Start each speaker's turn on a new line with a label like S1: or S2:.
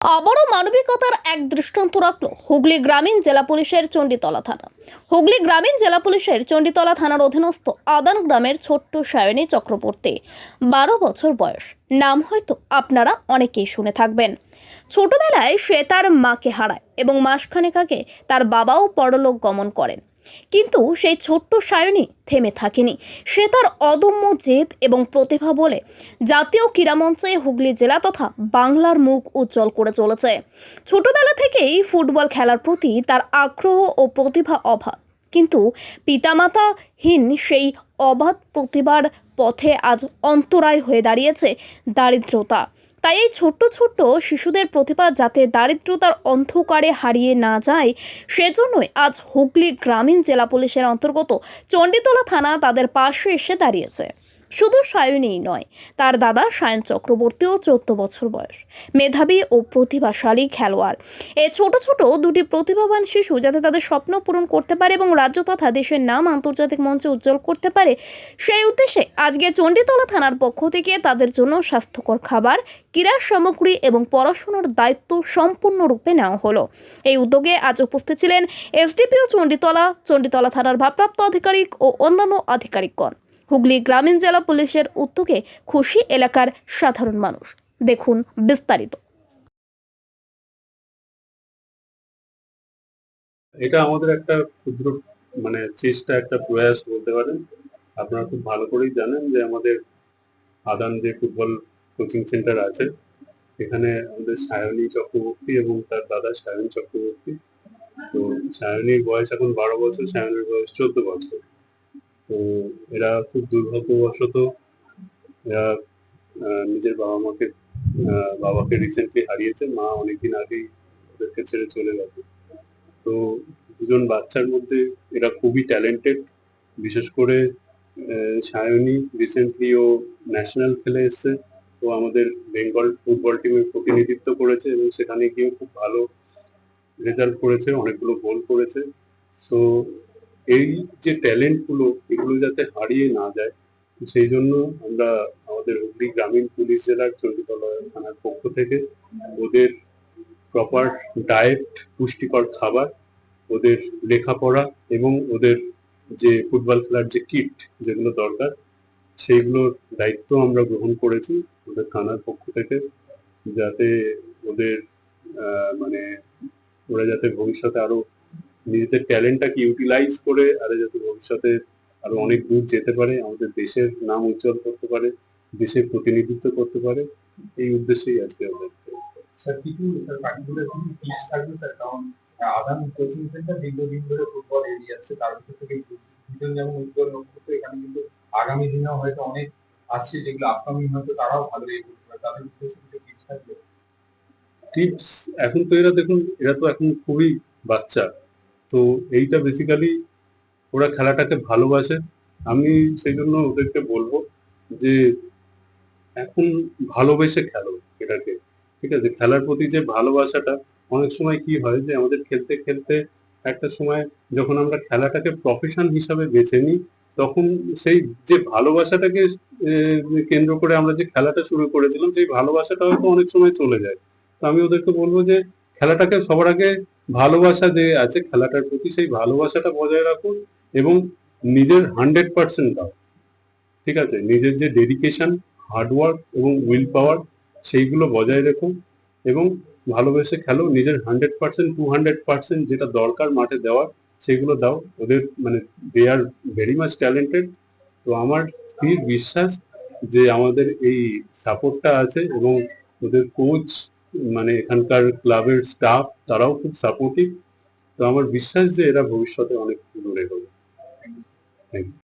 S1: আবারও মানবিকতার এক দৃষ্টান্ত রাখল হুগলি গ্রামীণ জেলা পুলিশের চণ্ডীতলা থানা। হুগলি গ্রামীণ জেলা পুলিশের চণ্ডীতলা থানার অধীনস্থ আদান গ্রামের ছোট্ট সায়নী চক্রবর্তী, বারো বছর বয়স। নাম হয়তো আপনারা অনেকেই শুনে থাকবেন। ছোটবেলায় সে তার মাকে হারায় এবং মাসখানেক আগে তার বাবাও পরলোক গমন করেন। কিন্তু সেই ছোট্ট সায়নী থেমে থাকেনি। সে তার অদম্য জেদ এবং প্রতিভা বলে জাতীয় ক্রীড়ামঞ্চে হুগলি জেলা তথা বাংলার মুখ উজ্জ্বল করে চলেছে। ছোটবেলা থেকেই ফুটবল খেলার প্রতি তার আগ্রহ ও প্রতিভা অভাব কিন্তু পিতামাতাহীন সেই অবাধ প্রতিভার পথে আজ অন্তরায় হয়ে দাঁড়িয়েছে দারিদ্রতা। তাই এই ছোট্ট ছোট্ট শিশুদের প্রতিভা যাতে দারিদ্রতার অন্ধকারে হারিয়ে না যায়, সেজন্যই আজ হুগলি গ্রামীণ জেলা পুলিশের অন্তর্গত চণ্ডীতলা থানা তাদের পাশে এসে দাঁড়িয়েছে। শুধু সায়নীই নয়, তার দাদা সায়ন চক্রবর্তীও চোদ্দ বছর বয়স। মেধাবী ও প্রতিভাশালী খেলোয়াড়। এ ছোট ছোট দুটি প্রতিভাবান শিশু যাতে তাদের স্বপ্ন পূরণ করতে পারে এবং রাজ্য তথা দেশের নাম আন্তর্জাতিক মঞ্চে উজ্জ্বল করতে পারে, সেই উদ্দেশ্যে আজকে চণ্ডীতলা থানার পক্ষ থেকে তাদের জন্য স্বাস্থ্যকর খাবার, ক্রীড়া সামগ্রী এবং পড়াশোনার দায়িত্ব সম্পূর্ণরূপে নেওয়া হলো। এই উদ্যোগে আজ উপস্থিত ছিলেন এসডিপিও চণ্ডীতলা চণ্ডীতলা থানার ভারপ্রাপ্ত আধিকারিক ও অন্যান্য আধিকারিকগণ। হুগলি গ্রামীণ জেলা পুলিশের উদ্যোগে খুশি এলাকার সাধারণ মানুষ। দেখুন বিস্তারিত।
S2: এটা আমাদের একটা ক্ষুদ্র মানে চেষ্টা, একটা প্রয়াস বলতে পারেন। আপনারা খুব ভালো করেই জানেন যে আমাদের আদান যে ফুটবল কোচিং সেন্টার আছে, এখানে আমাদের সায়নী চক্রবর্তী এবং তার দাদা সায়ন চক্রবর্তী। তো সায়নীর বয়স এখন বারো বছর, সায়নের বয়স চোদ্দ বছর। তো এরা খুব দুর্ভাগ্যবশত, এরা নিজের বাবা মাকে বাবাকে রিসেন্টলি হারিয়েছে। মা অনেকদিন আগেই ওদেরকে ছেড়ে চলে গেছে। তো দুজন বাচ্চার মধ্যে এরা খুবই ট্যালেন্টেড বিশেষ করে সায়নী রিসেন্টলি ও ন্যাশনাল খেলে এসছে। ও আমাদের বেঙ্গল ফুটবল টিমের প্রতিনিধিত্ব করেছে এবং সেখানে গিয়ে খুব ভালো রেজাল্ট করেছে, অনেকগুলো গোল করেছে। তো এই যে ট্যালেন্টগুলো, এগুলো যাতে হারিয়ে না যায়, সেই জন্য আমরা আমাদের হুগলি গ্রামীণ পুলিশ জেলার চণ্ডীতলা থানার পক্ষ থেকে ওদের প্রপার ডায়েট পুষ্টিকর খাবার, ওদের লেখাপড়া এবং ওদের যে ফুটবল খেলার যে কিট যেগুলো দরকার, সেইগুলোর দায়িত্ব আমরা গ্রহণ করেছি ওদের থানার পক্ষ থেকে যাতে ওদের মানে ওরা যাতে ভবিষ্যতে আরও নিজেদের ট্যালেন্টটাকে ইউটিলাইজ করে আরও যাতে ভবিষ্যতে আরও অনেক দূর যেতে পারে আমাদের দেশের নাম উজ্জ্বল করতে পারে দেশের প্রতিনিধিত্ব করতে পারে এই উদ্দেশ্যেই আজকে আমরা
S3: স্যার কিছু স্যার পার্টিকুলার কিছু টিপস থাকবে? স্যার কারণ আদান কোচিং সেন্টার দীর্ঘদিন ধরে ফুটবল তার ভিতর থেকে দুজন যেমন উজ্জ্বল নক্ষত্র এখানে কিন্তু আগামী দিনেও হয়তো অনেক আছে যেগুলো আপকামিং হয়তো তারাও ভালো এগিয়ে করতে পারে তাদের উদ্দেশ্যে কিছু টিপস থাকবে?
S2: টিপস এখন তো এরা দেখুন এরা তো এখন খুবই বাচ্চা। তো এইটা বেসিক্যালি ওরা খেলাটাকে ভালোবাসে। আমি সেই জন্য ওদেরকে বলব যে, এখন ভালোবেসে খেলো এটাকে, ঠিক আছে? খেলার প্রতি যে ভালোবাসাটা, অনেক সময় কি হয় যে, আমাদের খেলতে খেলতে একটা সময় যখন আমরা খেলাটাকে প্রফেশন হিসাবে বেছে নিই, তখন সেই যে ভালোবাসাটাকে কেন্দ্র করে আমরা যে খেলাটা শুরু করেছিলাম, সেই ভালোবাসাটা হয়তো অনেক সময় চলে যায়। তো আমি ওদেরকে বলব যে, খেলাটাকে সবার আগে ভালোবাসা যে আছে খেলাটার প্রতি, সেই ভালোবাসাটা বজায় রাখুন এবং নিজের হান্ড্রেড পার্সেন্ট দাও। ঠিক আছে? নিজের যে ডেডিকেশন হার্ডওয়ার্ক এবং উইল পাওয়ার সেইগুলো বজায় রেখো এবং ভালোবেসে খেলো। নিজের hundred percent, two hundred percent যেটা দরকার মাঠে দেওয়ার, সেগুলো দাও। ওদের মানে they are very much talented তো আমার স্থির বিশ্বাস যে আমাদের এই সাপোর্টটা আছে এবং ওদের কোচ মানে এখানকার ক্লাবের স্টাফ তারাও খুব সাপোর্টিভ তো আমার বিশ্বাস যে এরা ভবিষ্যতে অনেক দূরে হবে থ্যাংক you.